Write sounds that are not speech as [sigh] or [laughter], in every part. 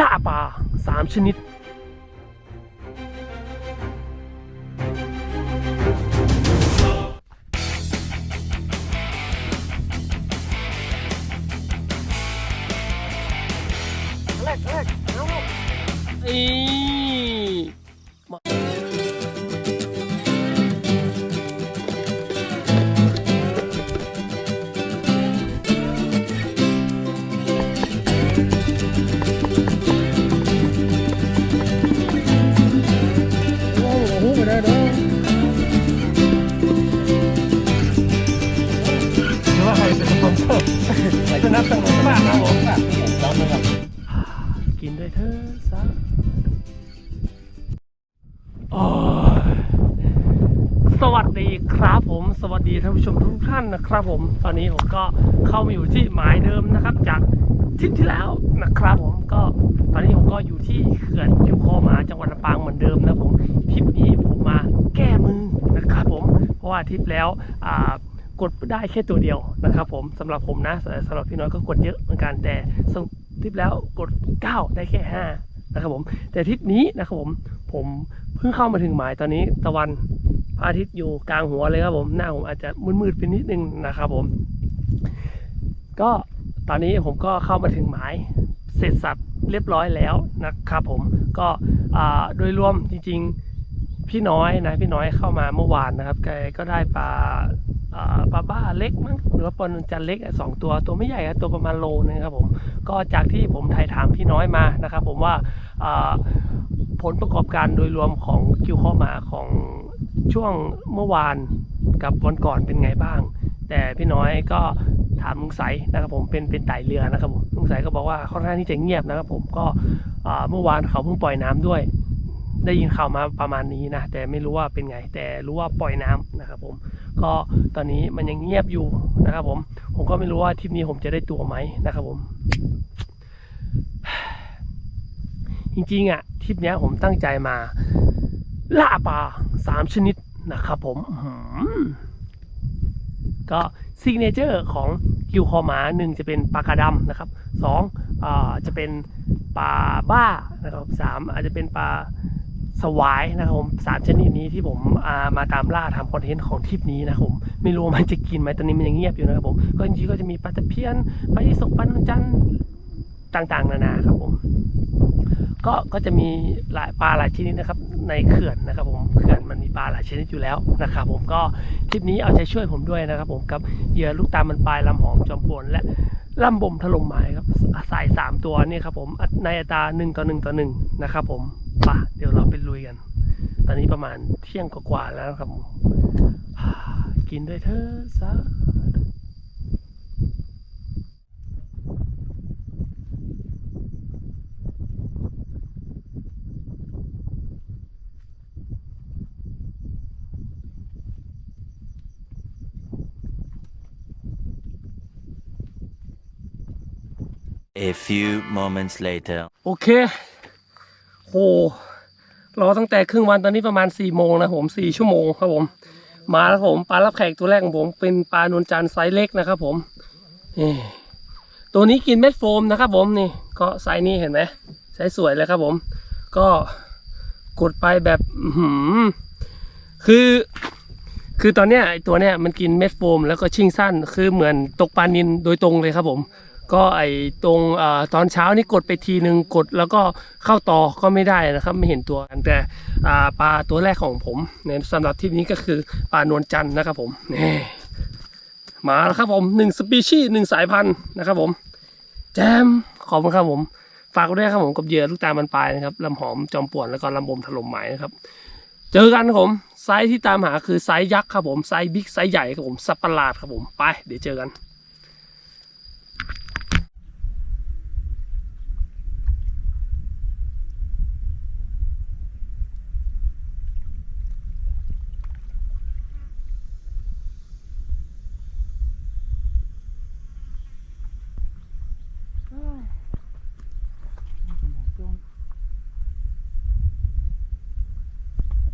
ล่าปลาสามชนิด ด้วยเธอซะโอ้ยสวัสดีครับผม สวัสดีท่านผู้ชมทุกท่านนะครับผม ตอนนี้ผมก็เข้ามาอยู่ที่หมายเดิมนะครับ จากทริปที่แล้วนะครับผมก็ตอนนี้ผมก็อยู่ที่เขื่อนคิวคอหมาจังหวัดลำปางเหมือนเดิมนะผมทริปนี้ผมมาแก้มือนะครับผม เพราะว่าทริปแล้วอ่ากดได้แค่ตัวเดียวนะครับผมสำหรับผมนะสำหรับพี่น้อยก็กดเยอะเหมือนกันแต่ ทริปแล้วกด 9 ได้แค่ 5 นะครับผม แต่ทริปนี้นะครับผมผมเพิ่งเข้ามาถึงหมายตอนนี้ตะวันพระอาทิตย์อยู่กลางหัวเลยครับผมหน้าผมอาจจะมืดๆไปนิดนึงนะครับผม ก็ตอนนี้ผมก็เข้ามาถึงหมายเสร็จสับเรียบร้อยแล้วนะครับผมก็โดยรวมจริงๆพี่น้อยนะพี่น้อยเข้ามาเมื่อวานนะครับแกก็ได้ปลา ปลาบ้าเล็กมั้งหรือว่าปลานุนจันเล็กสองตัวตัวไม่ใหญ่ตัวประมาณโลนึงครับผมก็จากที่ผมถ่ายถามพี่น้อยมานะครับ ผมว่าผลประกอบการโดยรวมของคิวข้อมาของช่วงเมื่อวานกับวันก่อนเป็นไงบ้าง แต่พี่น้อยก็ถามลุงใสนะครับผมเป็นเป็นไต่เรือนะครับผมลุงใสก็บอกว่าค่อนข้างที่จะเงียบนะครับ ผมก็เมื่อวานเขาเพิ่งปล่อยน้ำด้วย ได้ยินข่าวมาประมาณนี้นะแต่ไม่รู้ว่าเป็นไง แต่รู้ว่าปล่อยน้ำนะครับผม ก็ตอนนี้มันยังเงียบอยู่นะครับผมผมก็ไม่รู้ว่าทริปนี้ผมจะได้ตัวไหมนะครับผมจริงๆอะทริปนี้ผมตั้งใจมาล่าปลาสามชนิดนะครับผมก็ซิกเนเจอร์ของกิวคอหมาหนึ่งจะเป็นปลากระดำนะครับสองอจะเป็นปลาบ้านะครับสามอาจจะเป็นปลา สวายนะครับผมสามชนิดนี้ที่ผมามาตามล่าทำคอนเทนต์ของทริปนี้นะครับผมไม่รู้มันจะกินไหมตอนนี้มันยังเงียบอยู่นะครับผมก็จริงๆก็จะมีปลาตะเพียนปลายี่สกปลาหนุจันทร์ต่างๆ นานาครับผมก็ก็จะมีหลายปลาหลายชนิดนะครับ ในเขื่อนนะครับผมเขื่อนมันมีปลาหลายชนิดอยู่แล้วนะครับผมก็ทริปนี้เอาใจช่วยผมด้วยนะครับ ผมกับเหยื่อลูกตามันปลายลำหอมจอมปลวนและลำบ่มถล่มหมายครับสายสามตัวนี่ครับผมในอัตราหนึ่งต่อหนึ่งต่อหนึ่งนะครับผม ป่ะเดี๋ยวเราไปลุยกัน ตอนนี้ประมาณเที่ยงกว่าๆแล้วนะครับผมกินด้วยเธอซะ A few moments later. โอเคโหรอตั้งแต่ครึ่งวันตอนนี้ประมาณ4ี่โมงนะผมสี่ชั่วโมงครับผม มาแล้วผมปลารับแขกตัวแรกของผมเป็นปลานวลจันทร์ไซส์เล็กนะครับผมนี่ตัวนี้กินเม็ดโฟมนะครับผมนี่ก็ไซส์นี้เห็นไหมไซส์สวยเลยครับผม ก็กดไปแบบหือคือ คือตอนเนี้ยไอตัวเนี้ยมันกินเม็ดโฟมแล้วก็ชิ่งสั้น คือเหมือนตกปลานินโดยตรงเลยครับผม ก็ไอตรงอตอนเช้านี่กดไปทีหนึ่งกดแล้วก็เข้าต่อก็ไม่ได้นะครับ ไม่เห็นตัวแต่ปลาตัวแรกของผมในสำหรับที่นี้ก็คือปลานวลจันทร์นะครับผมนี่มาแล้วครับผมหนึ่งสปีชีส์หนึ่งสายพันธุ์นะครับผมแจมขอบคุณครับผมฝากด้วยครับผมกับเหยื่อลูกตามันปลายนะครับลำหอมจอมป่วนแล้วก็ลำบมถล่มไหมนะครับ เจอกันครับผมไซส์ที่ตามหาคือไซส์ยักษ์ครับผมไซส์บิ๊กไซส์ใหญ่ครับผมสับประหลาดครับผมไป เดี๋ยวเจอกัน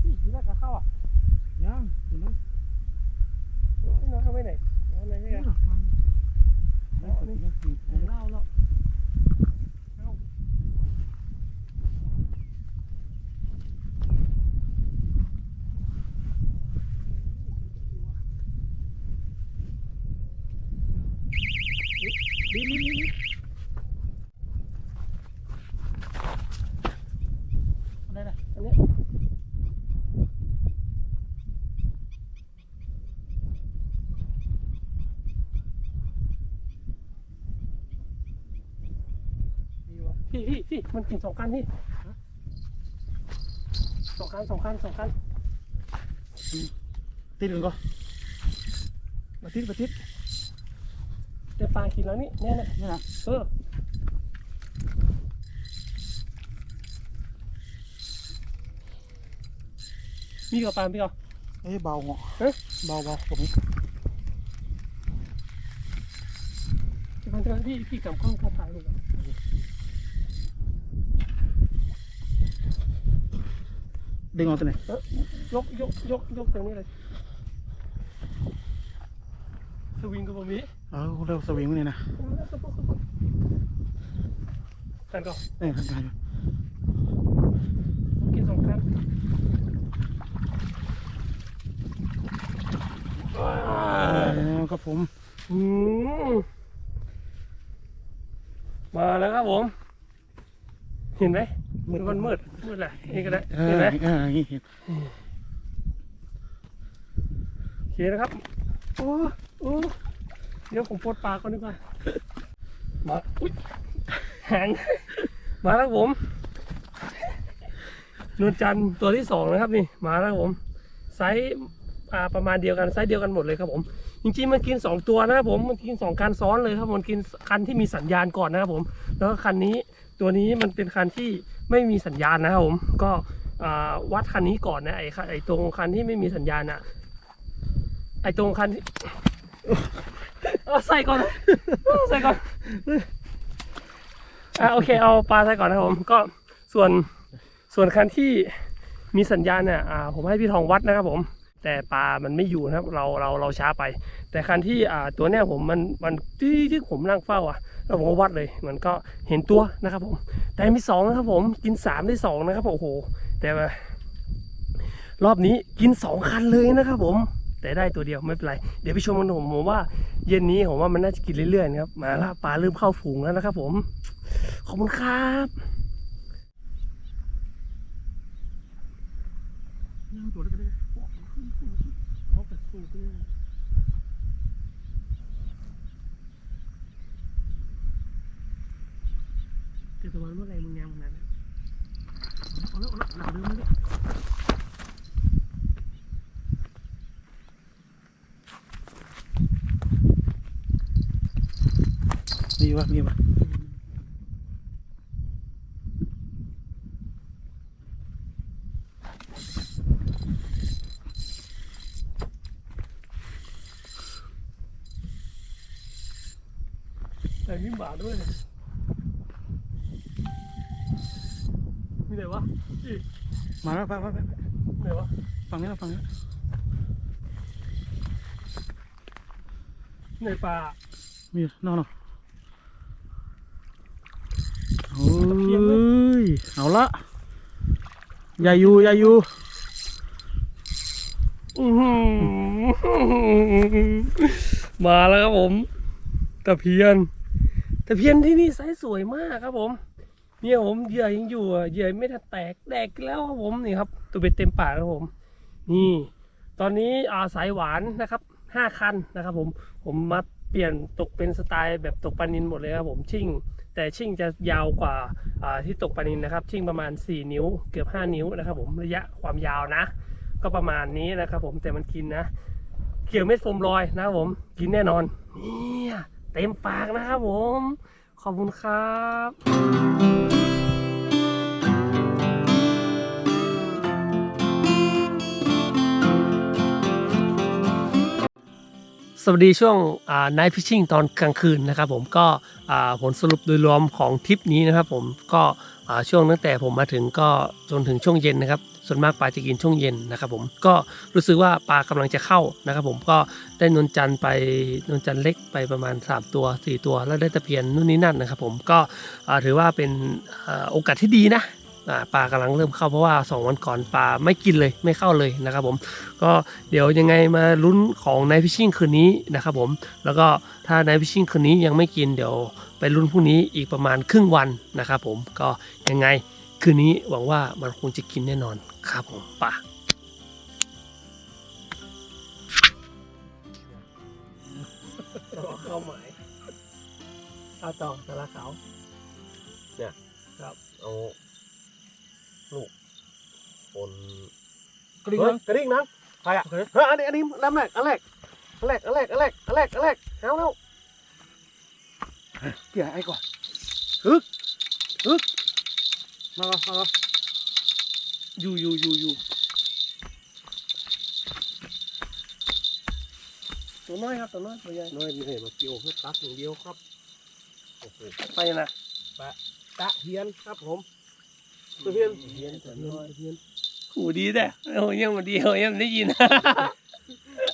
พี่ทีแรกก็เข้าอะ ยังอยู่นู้น พี่น้องเข้าไปไหนน้องไหนใช่ไหม แล้วก็ยังกิน เล่าแล้ว พี่พี่ มันกินสองคันพี่สองคันสองคันสองคันติดกันก็มาทิศมาทิศแต่ปลากินแล้วนี่แน่แน่นี่นะเออมีกับปลาพี่ก่อเอ้ยเบาเหรอเอ๊ะเบาเบาผมจะมันจะพี่พี่กำกล้องถ่ายรูปก่อน ดึงออกตัวไหนยกยกยกยกตรงนี้เลย สวิงกับผมนี้เออเร็วสวิงนี่นะกันก่อนเอ้ยทำได้อยู่กินสองครั้งแล้วครับผมอืมมาแล้วครับผม เห็นไหม มันมันมืดมืดแหละนี่ก็ได้เอเห็อนไหมเออนี่เห็นโอเคนะครับโอ้โอ้เดี๋ยวผมปลดปลาก่อนดีกว่ามาอุ้ยหางมาแล้วครับผมนวลจันทร์ตัวที่สองนะครับนี่มาแล้วครับผมไซส์อ่าประมาณเดียวกันไซส์เดียวกันหมดเลยครับผม จริงๆมันกินสองตัวนะครับผมมันกินสองคันซ้อนเลยครับมันกินคันที่มีสัญญาณก่อนนะครับผม แล้วก็คันนี้ตัวนี้มันเป็นคันที่ ไม่มีสัญญาณนะครับผมก็วัดคันนี้ก่อนนะไอ้คันไอ้ตรงคันที่ไม่มีสัญญาณอะไอ้ตรงคันที่เอาใส่ก่อนใส่ก่อนอะโอเคเอาปลาใส่ก่อนนะครับผมก็ส่วนส่วนคันที่มีสัญญาณเนี่ยอ่าผมให้พี่ทองวัดนะครับผม แต่ปลามันไม่อยู่นะครับ เราเราเราช้าไป แต่คันที่อ่าตัวเนี้ยผมมันมันที่ที่ผมนั่งเฝ้าอะแล้วผมก็วัดเลย มันก็เห็นตัวนะครับผมแต่มีสองนะครับผมกินสามได้สองนะครับโอ้โห แต่ว่ารอบนี้กินสองคันเลยนะครับผมแต่ได้ตัวเดียวไม่เป็นไร เดี๋ยวไปชมกันผมผมว่าเย็นนี้ผมว่ามันน่าจะกินเรื่อยๆนะครับมาละปลาเริ่มเข้าฝูงแล้วนะครับผม ขอบคุณครับนั่งตัวได้ก็ ได้เอาแต่สูบเลยเจอตะวันเมื่อไรมึงงามขนาดนั้นเอาล้วเอาล้วหลังเดิมเลยมีวะมีวะ แต่มีหมา ด้วยเนี่ยมีไหนวะอีมาแล้วไปไปไปไหนวะฝั่งนี้แล้วฝั่งนี้แล้วในป่ามีนอนนอนโอ้เพียงเลยยเอาละอย่าอยู่อย่าอยู่อื้อหือมาแล้วครับผมตะเพียน ตะเพียนที่นี่ไซส์สวยมากครับผม เนี่ยผมเหยื่อยังอยู่เหยื่อไม่ทันแตกแตกแล้วครับผมนี่ครับตัวเบ็ดเต็มปากครับผม นี่ ตอนนี้อาสายหวานนะครับห้าคันนะครับ ผมผมมาเปลี่ยนตกเป็นสไตล์แบบตกปลานินหมดเลยครับผมชิ่ง แต่ชิ่งจะยาวกว่าอ่าที่ตกปลานินนะครับ ชิ่งประมาณ 4 นิ้วเกือบ 5 นิ้วนะครับ ผมระยะความยาวนะ ก็ประมาณนี้นะครับ ผมแต่มันกินนะเกี่ยวเม็ดโฟมลอยนะครับผมกินแน่นอนเนี่ย เต็มปากนะครับผม ขอบคุณครับสวัสดีช่วงอ่า night fishing ตอนกลางคืนนะครับผมก็ผลสรุปโดยรวมของทริปนี้นะครับผมก็ช่วงตั้งแต่ผมมาถึงก็จนถึงช่วงเย็นนะครับ ส่วนมากปลาจะกินช่วงเย็นนะครับผมก็รู้สึกว่าปลากำลังจะเข้านะครับผมก็ได้นวลจันทร์ไปนวลจันทร์เล็กไปประมาณ 3 ตัว 4 ตัว แล้วได้ตะเพียนนู่นนี่นั่นนะครับผมก็ถือว่าเป็นโอกาสที่ดีนะปลากำลังเริ่มเข้าเพราะว่า 2 วันก่อนปลาไม่กินเลยไม่เข้าเลยนะครับผมก็เดี๋ยวยังไงมาลุ้นของ Night Fishing คืนนี้นะครับผมแล้วก็ถ้า Night Fishing คืนนี้ยังไม่กินเดี๋ยวไปลุ้นพรุ่งนี้อีกประมาณครึ่งวันนะครับผมก็ยังไง คืนนี้หวังว่ามันคงจะกินแน่นอนครับผมป่ะเข้าหมายอาต่อสาระขาวเนี่ยครับเอาลูกปนกระดิ่งเฮ้ยนะกระดิ่งนะใครอะเฮ้ยอันนี้อันนี้ลำแรกอันแรกอันแรกอันแรกอันแรกอันแรกอันแรกเอาแล้วเกี่ยไอ้ก่อนฮึกฮึก มาก่อนมาก่อนอยู่อยู่อยู่อยู่ตัวน้อยครับตัวน้อยตัวใหญ่น้อยนี่เห็นมาเกี่ยวเพื่อตักอย่างเดียวครับโอ้โหไปนะตะเพียนครับผมตะเพียนเพียนตะเพียนตะเพียนหูดีแต่โอ้ยังมันดีโอ้ยังได้ยิน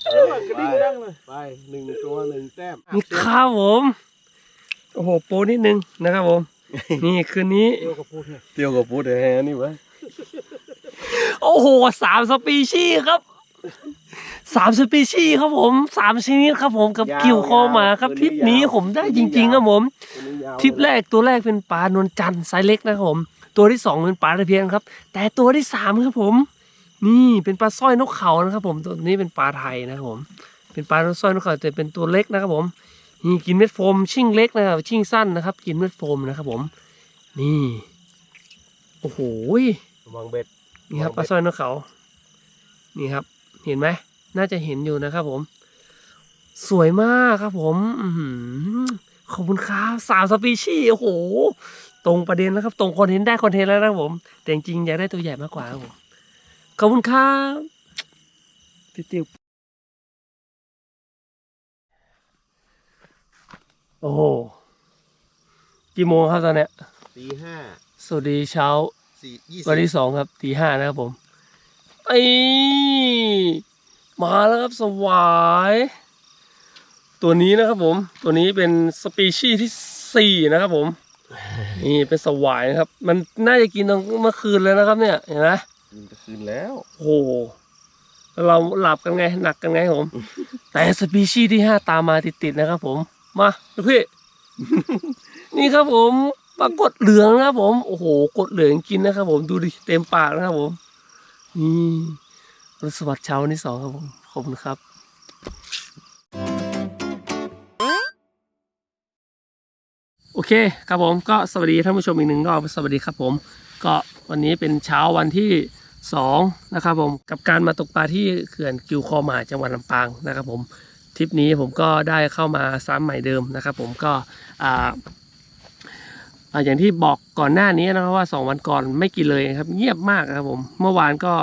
เออกระดิ่งดังเลยไปหนึ่งตัวหนึ่งแต้มนี่ข้าวผมโอ้โหโปรนิดนึงนะครับผม นี่คืนนี้ เตียวกับพูดเนี่ยเตียวกับพูดแฮนี่วะโอ้โหสามสปีชีส์ครับสามสปีชีส์ครับผมสามชนิดครับผมกับกิ่วคอหมาครับทริปนี้ผมได้จริง ๆ ครับผมตัวนี้ยาวทริปแรกตัวแรกเป็นปลานวลจันทร์ไซส์เล็กนะครับผม ตัวที่สองเป็นปลาตะเพียนครับ แต่ตัวที่สามครับผม นี่เป็นปลาสร้อยนกเขานะครับ ผมตัวนี้เป็นปลาไทยนะครับผม เป็นปลาสร้อยนกเขาแต่เป็นตัวเล็กนะครับผม นี่กินเม็ดโฟมชิ่งเล็กนะครับชิ่งสั้นนะครับ กินเม็ดโฟมนะครับผม นี่โอ้โหระวังเบ็ดนี่ครับปลาสร้อยนกเขา นี่ครับ เห็นไหมน่าจะเห็นอยู่นะครับผม สวยมากครับผมอือหือขอบคุณครับสามสปีชีส์โอ้โห ตรงประเด็นแล้วครับ ตรงคอนเทนต์ได้คอนเทนต์แล้วนะครับผม แต่จริงๆอยากได้ตัวใหญ่มากกว่าครับผมขอบคุณครับติ๊วติ๊ว โอ้โหกี่โมงครับตอนเนี้ยตีห้าสวัสดีเช้าสี่ยี่สิบวันที่สองครับตีห้านะครับผมไอ้มาแล้วครับสวาย ตัวนี้นะครับผม ตัวนี้เป็นสปีชีส์ที่สี่นะครับผม นี่เป็นสวายนะครับ มันน่าจะกินตอนเมื่อคืนแล้วนะครับเนี่ยเห็นไหมคืนแล้วโอ้โหเราหลับกันไงหนักกันไงผม แต่สปีชีส์ที่ห้าตามมาติดๆนะครับผม มาลูกพี่ นี่ครับผมปรากฏเหลืองนะครับผม โอ้โหกดเหลืองกินนะครับผมดูดิเต็มปากนะครับผม นี่รสวัสดิ์เช้าวันที่สองครับผมขอบคุณครับโอเคครับผมก็สวัสดีท่านผู้ชมอีกหนึ่งรอบสวัสดีครับผม ก็วันนี้เป็นเช้าวันที่สองนะครับผมกับการมาตกปลาที่เขื่อนกิวคอหมาจังหวัดลำปางนะครับผม ทริปนี้ผมก็ได้เข้ามาซ้ำใหม่เดิมนะครับ ผมก็อ่าอย่างที่บอกก่อนหน้านี้นะครับว่า 2 วันก่อนไม่กินเลยครับ เงียบมากครับผมเมื่อวานก็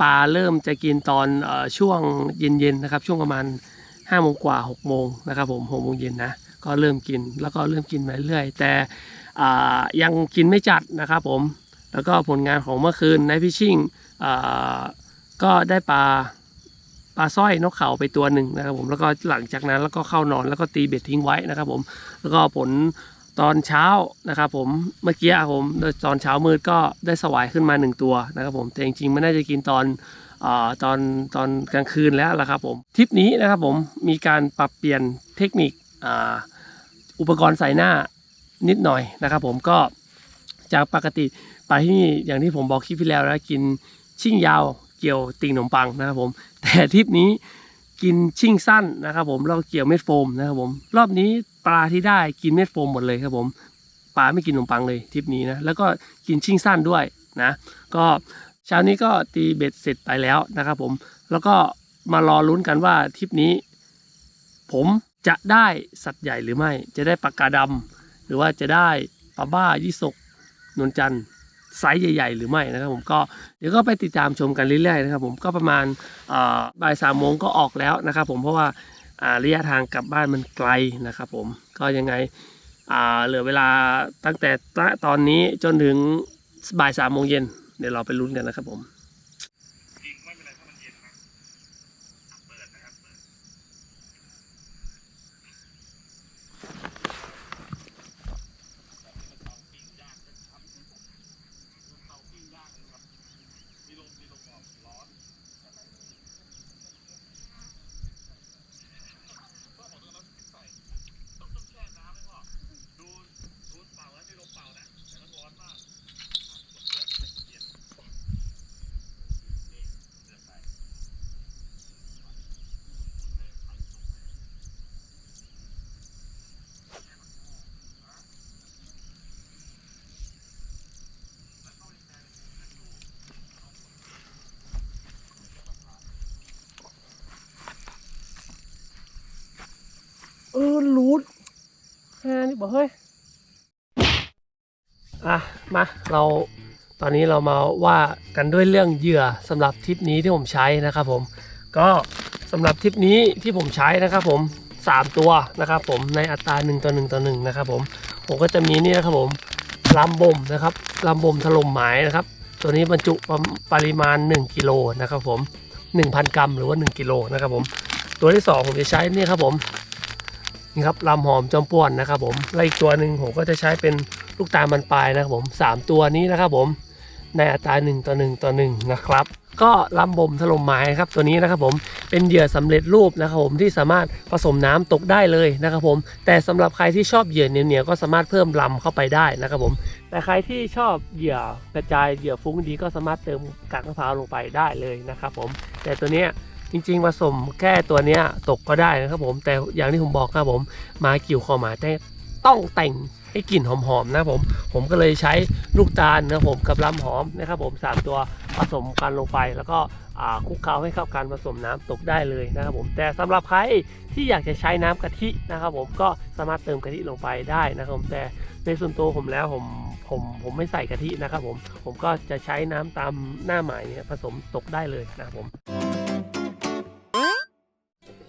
ปลาเริ่มจะกินตอนอช่วงเย็นๆนะครับ ช่วงประมาณ5โมงกว่า6โมงนะครับ ผม6โมงเย็นนะก็เริ่มกินแล้วก็เริ่มกินมาเรื่อยแต่ยังกินไม่จัดนะครับ ผมแล้วก็ผลงานของเมื่อคืนในพิชชิ่งก็ได้ปลา ปลาสร้อยนกเขาไปตัวหนึ่งนะครับผมแล้วก็หลังจากนั้นแล้วก็เข้านอนแล้วก็ตีเบ็ดทิ้งไว้นะครับผมแล้วก็ผลตอนเช้านะครับผมเมื่อกี้ผมตอนเช้ามืดก็ได้สวายขึ้นมาหนึ่งตัวนะครับผมแต่จริงๆมันน่าจะกินตอนอตอนตอนกลางคืนแล้วละครับผมทริปนี้นะครับผมมีการปรับเปลี่ยนเทคนิคออุปกรณ์ใส่หน้านิดหน่อยนะครับผมก็จากปกติปลาที่นี่อย่างที่ผมบอกคลิปที่แล้วนะกินชิ่งยาวเกี่ยวติ่งขนมปังนะครับผม แต่ทริปนี้กินชิ่งสั้นนะครับผมแล้วก็เกี่ยวเม็ดโฟมนะครับผมรอบนี้ปลาที่ได้กินเม็ดโฟมหมดเลยครับผมปลาไม่กินขนมปังเลยทริปนี้นะแล้วก็กินชิ่งสั้นด้วยนะ ก็เช้านี้ก็ตีเบ็ดเสร็จไปแล้วนะครับผมแล้วก็มารอลุ้นกันว่าทริปนี้ ผมจะได้สัตว์ใหญ่หรือไม่ จะได้ปลากาดำหรือว่าจะได้ปลาบ้ายี่สกนวลจันทร์ ไซส์ใหญ่ ๆ หรือไม่นะครับผมก็เดี๋ยวก็ไปติดตามชมกันเรื่อยๆนะครับผมก็ประมาณบ่ายสามโมงก็ออกแล้วนะครับผมเพราะว่าระยะทางกลับบ้านมันไกลนะครับผมก็ยังไงเหลือเวลาตั้งแต่ตอนนี้จนถึงบ่ายสามโมงเย็นเดี๋ยวเราไปลุ้นกันนะครับผม รูดนี่บอกเฮ้ย อะ มา เราตอนนี้เรามาว่ากันด้วยเรื่องเหยื่อสำหรับทริปนี้ที่ผมใช้นะครับผม ก็สำหรับทริปนี้ที่ผมใช้นะครับผม 3 ตัวนะครับผมในอัตรา1ต่อ1ต่อ1นะครับผม ผมก็จะมีนี่นะครับผมลำบ่มนะครับลำบ่มถล่มหมายนะครับ ตัวนี้บรรจุปริมาณ 1กิโลนะครับผม 1,000 กรัมหรือว่า 1กิโลนะครับผม ตัวที่ 2 ผมจะใช้นี่ครับผม นี่ครับลำหอมจอมป่วนนะครับผมและอีกตัวหนึ่งผมก็จะใช้เป็นลูกตาลมันปลายนะครับผมสามตัวนี้นะครับผมในอัตรา1ต่อ1ต่อ1นะครับก็ลำบ่มถล่มไม้ครับตัวนี้นะครับผมเป็นเหยื่อสำเร็จรูปนะครับผมที่สามารถผสมน้ำตกได้เลยนะครับผม แต่สำหรับใครที่ชอบเหยื่อเหนียวๆก็สามารถเพิ่มลำเข้าไปได้นะครับผม แต่ใครที่ชอบเหยื่อกระจายเหยื่อฟุ้งดีก็สามารถเติมกากมะพร้าวลงไปได้เลยนะครับผม แต่ตัวเนี้ย จริงๆผสมแค่ตัวเนี้ยตกก็ได้นะครับผมแต่อย่างที่ผมบอกครับผมมากิ่วคอหมาแต่ต้องแต่งให้กลิ่นหอมๆนะผมผมก็เลยใช้ลูกตาลนะผมกับลำหอมนะครับผมสามตัวผสมกันลงไป แล้วก็คุกเคล้าให้เข้ากันผสมน้ำตกได้เลยนะครับผมแต่สำหรับใครที่อยากจะใช้น้ำกะทินะครับผมก็สามารถเติมกะทิลงไปได้นะครับผมแต่ในส่วนตัวผมแล้วผมผมผมไม่ใส่กะทินะครับผมผมก็จะใช้น้ำตามหน้าหมายเนี่ยผสมตกได้เลยนะครับผม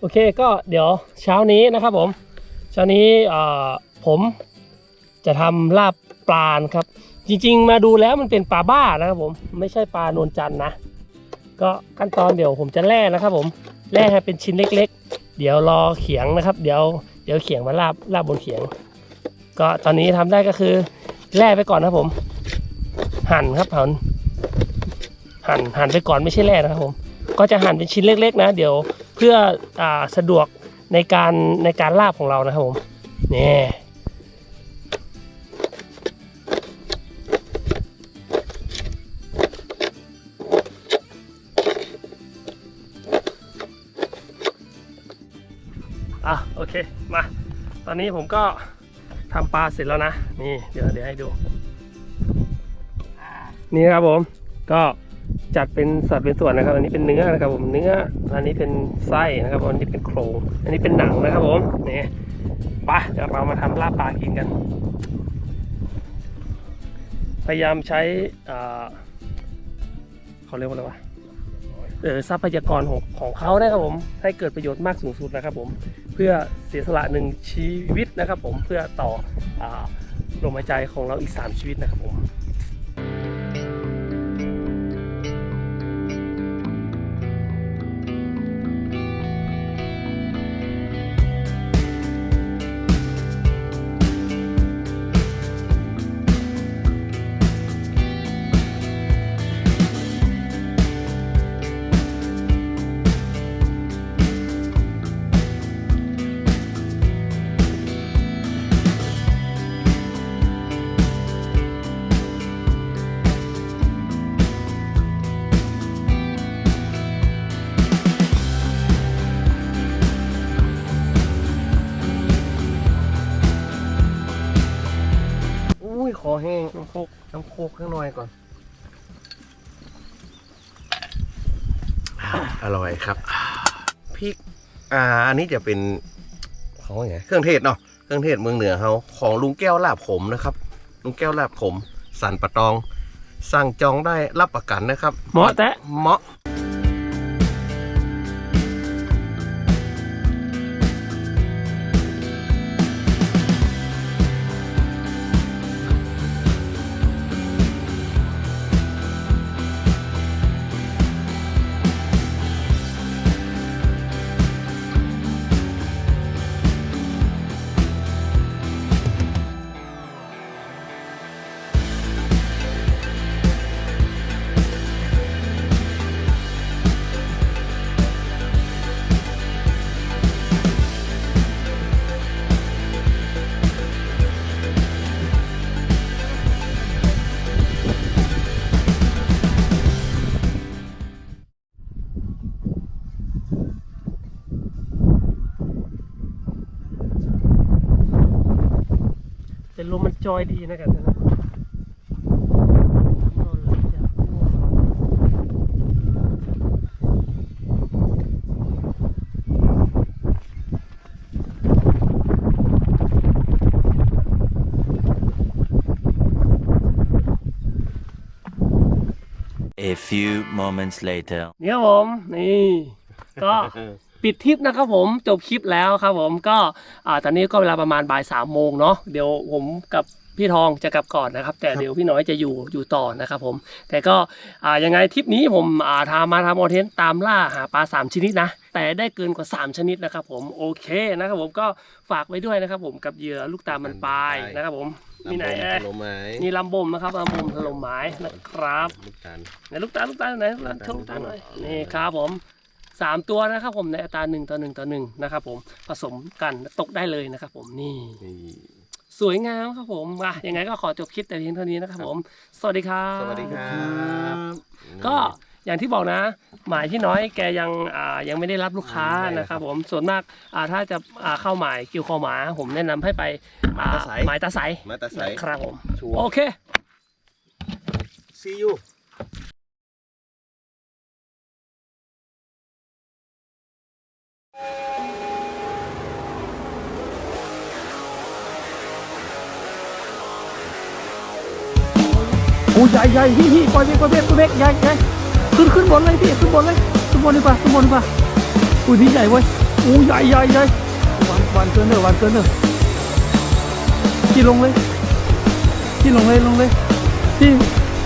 อเคก็เดี๋ยวเช้านี้นะครับผม เช้านี้ผมจะทำลาบปลานครับ จริง ๆ มาดูแล้วมันเป็นปลาบ้านะครับผมไม่ใช่ปลานวลจันนะ ก็ขั้นตอนเดี๋ยวผมจะแล่นะครับผมแล่ให้เป็นชิ้นเล็ก ๆ เดี๋ยวรอเขียงนะครับ เดี๋ยวเดี๋ยวเขียงมาลาบลาบบนเขียง ก็ตอนนี้ทำได้ก็คือแล่ไปก่อนนะครับผม หั่นครับหั่นหั่นหั่นไปก่อนไม่ใช่แล่นะครับผม ก็จะหั่นเป็นชิ้นเล็ก ๆ นะ เดี๋ยว เพื่ออสะดวกในการในการลาบของเรานะครับผมนี่อะโอเคมา ตอนนี้ผมก็ทำปลาเสร็จแล้วนะ นี่เดี๋ยวเดี๋ยวให้ดู นี่ครับผมก็ จัดเป็นสัดเป็นส่วนนะครับ อันนี้เป็นเนื้อนะครับผมเนื้อ อันนี้เป็นไส้นะครับอันนี้เป็นโครงอันนี้เป็นหนังนะครับผมนี่ไปเดี๋ยวเรามาทำลาบปลากินกัน พยายามใช้อ่าเขาเรียกว่าอะไรวะเออทรัพยากรของของเขานะครับผมให้เกิดประโยชน์มากสูงสุดนะครับผมเพื่อเสียสละหนึ่งชีวิตนะครับผมเพื่อต่ออลมหายใจของเราอีก 3 ชีวิตนะครับผม โคกข้างหน่อยก่อน อร่อยครับพริกอ่าอันนี้จะเป็นเขาว่าไงเครื่องเทศเนาะเครื่องเทศเมืองเหนือเขาของลุงแก้วลาบขมนะครับ ลุงแก้วลาบขม สันปะตอง สั่งจองได้รับประกันนะครับ เหมาะแตะเหมาะ A few moments later. Yeah, [laughs] [laughs] ปิดทริปนะครับผมจบคลิปแล้วครับผมก็อ่าตอนนี้ก็เวลาประมาณบ่ายสามโมงเนาะเดี๋ยวผมกับพี่ทองจะกลับก่อนนะครับ แต่เดี๋ยวพี่น้อยจะอยู่อยู่ต่อนะครับผม แต่ก็อ่ายังไงทริปนี้ผมอ่าทำมาทำคอนเทนต์ตามล่าหาปลาสามชนิดนะ แต่ได้เกินกว่า 3 ชนิดนะครับผมโอเคนะครับผมก็ฝากไว้ด้วยนะครับ ผมกับเหยื่อลูกตาลมันปลายนะครับผมมีไหนลำบเอ่งยถล่มไม้มีลำบมนะครับลำบมถล่มไม้นะครับลูกตาลไหนลูกตาลลูกตาลไหนลูกตาลโชว์ลูกตาลหน่อยนี่ครับผม สามตัวนะครับผมในอัตราหนึ่งต่อหนึ่งต่อหนึ่งนะครับผมผสมกันตกได้เลยนะครับผมนี่นี่สวยงามครับผมอะยังไงก็ขอจบคลิปแต่เพียงเท่านี้นะครับผม สวัสดีครับสวัสดีครับก็อย่างที่บอกนะ หมายที่น้อยแกยังอ่ายังไม่ได้รับลูกค้านะครับผมส่วนมากอ่าถ้าจะอ่าเข้าหมายคิวคอหมา ผมแนะนำให้ไปอ่าหมายตาใสมาตาใสนะครับผมชัวร์โอเคซียู โอ้ใหญ่ใหญ่พี่พี่ปล่อยเบรกปล่อยเบรกปล่อยเบรกใหญ่ใหญ่ขึ้นขึ้นบนเลยพี่ขึ้นบนเลยขึ้นบนดีกว่าขึ้นบนดีกว่าอุ้ยนี่ใหญ่เว้ยโอ้ใหญ่ใหญ่ใหญ่วันวันเกินเถอะวันเกินเถอะพี่ลงเลยพี่ลงเลยลงเลยพี่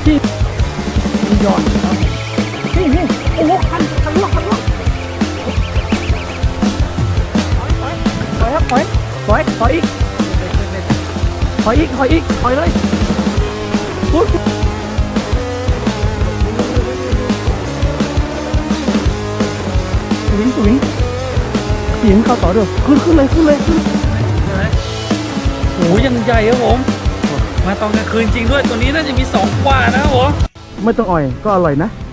พี่พี่ยอดครับโอ้โหโอ้โหคันคันลวกคันลวก อยครับปล่อยปล่อยปล่อยอีกปล่อยอีกปล่อยอีกปล่อยเลยปุ๊บสวิงสวิงสวิงเข้าต่อเด้อขึ้นขึ้นเลยขึ้นเลยขึ้นใช่ไหมโอ้ยยังใหญ่ครับผม มาตอนกลางคืนจริงด้วยตัวนี้น่าจะมีสองกว่านะครับผมไม่ต้องอ่อยก็อร่อยนะอ